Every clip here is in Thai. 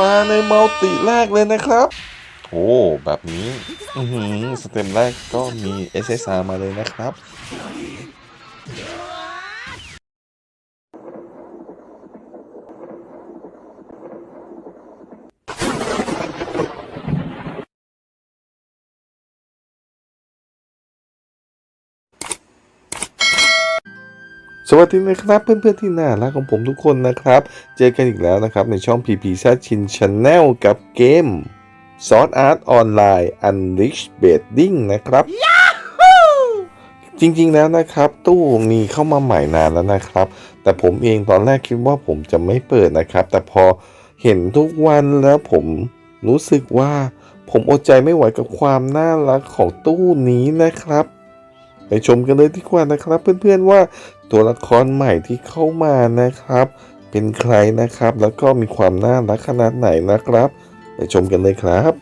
มาในมัลติแรกเลยนะครับโอ้แบบนี้อือหือสเต็มแรกก็มี SSR มาเลยนะครับ สวัสดีนะครับเพื่อนๆที่น่ารักของผมทุกคนนะครับ เจอกันอีกแล้วนะครับ ในช่อง PP z Chin Channel กับเกม Sword Art Online Unleashed Bedding นะครับ จริงๆแล้วนะครับ ตู้มีเข้ามาใหม่นานแล้วนะครับ แต่ผมเองตอนแรกคิดว่าผมจะไม่เปิดนะครับ แต่พอเห็นทุกวันแล้วผมรู้สึกว่าผมอดใจไม่ไหวกับความน่ารักของตู้นี้นะครับ ไปชมกันเลยดีกว่านะครับ เพื่อนๆว่าตัวละครใหม่ที่เข้ามานะครับ เป็นใครนะครับ แล้วก็มีความน่ารักขนาดไหนนะครับ ไปชมกันเลยครับ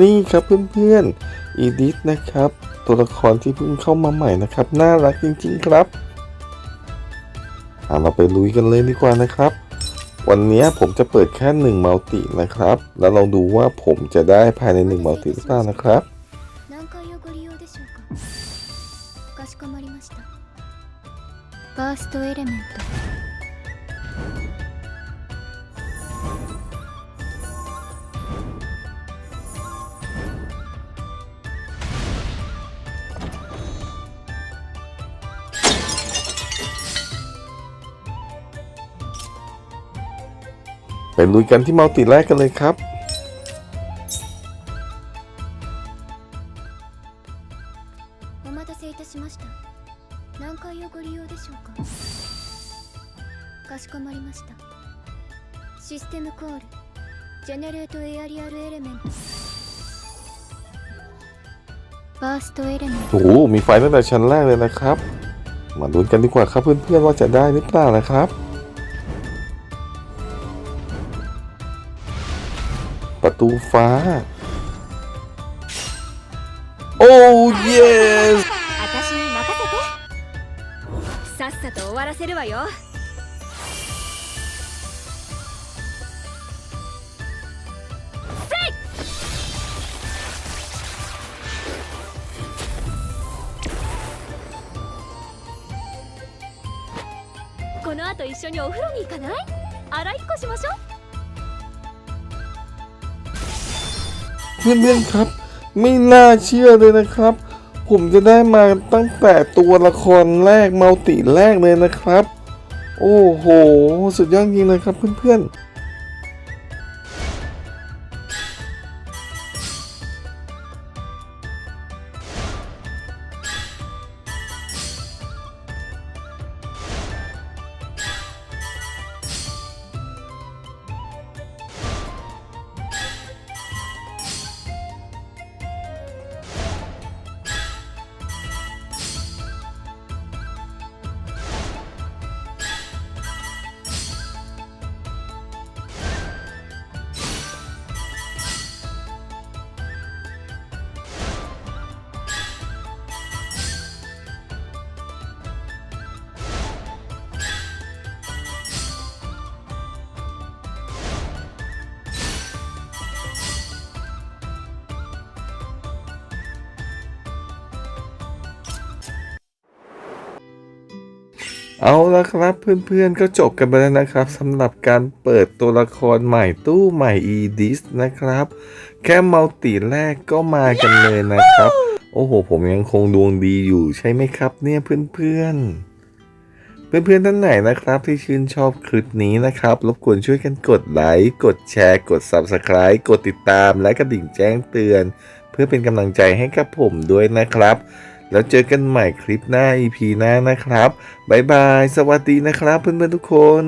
นี่ครับเพื่อนๆอีดิทนะครับ ตัวละครที่เพิ่งเข้ามาใหม่นะครับ น่ารักจริงๆครับเอาเราไปลุยกันเลยดีกว่านะครับ วันนี้ผมจะเปิดแค่หนึ่งมัลตินะครับ แล้วลองดูว่าผมจะได้ภายในหนึ่งมัลติหรือเปล่านะครับ 何回をご利用でしょうかかしこまりましたファーストエレメント ไปลุยกันที่มัลติแรกกันเลยครับ お待たせいたしました何回をご利用でしょうかかしこまりましたシステムコールジェネレートエアリアルエレメントファーストエレメント โอ้โห มีไฟตั้งแต่ชั้นแรกเลยนะครับ มาลุ้นกันดีกว่าครับเพื่อนๆว่าจะได้หรือเปล่านะครับ ประตูฟ้า โอ้ yes 私に任せてさっさと終わらせるわよこの後一緒にお風呂に行かない洗いっこしましょう เพื่อนๆครับ ไม่น่าเชื่อเลยนะครับ ผมจะได้มาตั้งแต่ตัวละครแรกมัลติแรกเลยนะครับ โอ้โห สุดยอดจริงเลยครับเพื่อนๆ เอาละครับเพื่อนๆก็จบกันไปแล้วนะครับสำหรับการเปิดตัวละครใหม่ตู้ใหม่ e-dis นะครับ แค่มัลติแรกก็มากันเลยนะครับ โอ้โห ผมยังคงดวงดีอยู่ใช่ไหมครับ เนี่ยเพื่อนๆ เพื่อนๆท่านไหนนะครับที่ชื่นชอบคลิปนี้นะครับ รบกวนช่วยกันกดไลค์กดแชร์ กด Subscribe กดติดตามและกระดิ่งแจ้งเตือน เพื่อเป็นกำลังใจให้กับผมด้วยนะครับ แล้วเจอกันใหม่คลิปหน้า EP หน้านะครับ บ๊ายบาย สวัสดีนะครับเพื่อนๆทุกคน